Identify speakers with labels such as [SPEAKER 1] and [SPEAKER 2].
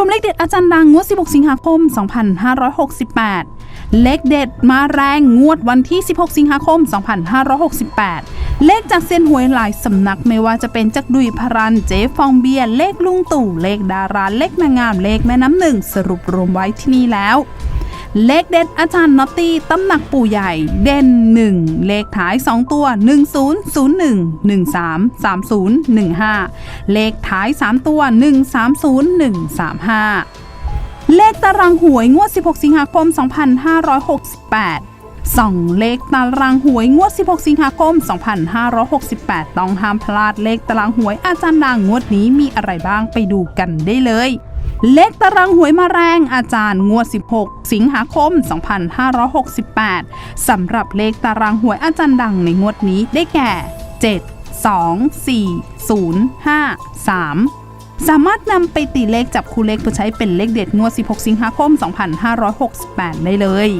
[SPEAKER 1] วมเลขเด็ดอาจารย์ดังงวด 16 สิงหาคม 2568 เลขเด็ดมาแรงงวดวันที่ 16 สิงหาคม 2568 เลขจากเซียนหวยหลายสำนักไม่ว่าจะเป็นจักดุยพรันเจฟองเบียร์เลขลุงตู่เลขดาราเลขนางงามเลขแม่น้ำหนึ่งสรุปรวมไว้ที่นี่แล้ว เลขเด็ดอาจารย์น็อตตี้ตำหนักปู่ใหญ่ เด่น 1 เลขท้าย 2 ตัว 1001 1330 15 เลขท้าย 3 ตัว 130 135 เลขตารางหวยงวด 16 สิงหาคม 2568 ส่องเลขตารางหวยงวด 16 สิงหาคม 2568 ต้องห้ามพลาดเลขตารางหวยอาจารย์ดังงวดนี้มีอะไรบ้างไปดูกันได้เลย เลขตารางหวยมาแรงอาจารย์งวด 16 สิงหาคม 2568 สำหรับเลขตารางหวยอาจารย์ดังในงวดนี้ได้แก่ 7 2 4 0 5 3สามารถนำไปตีเลขจับคู่เลขเพื่อใช้เป็นเลขเด็ดงวด 16 สิงหาคม 2568 ได้เลย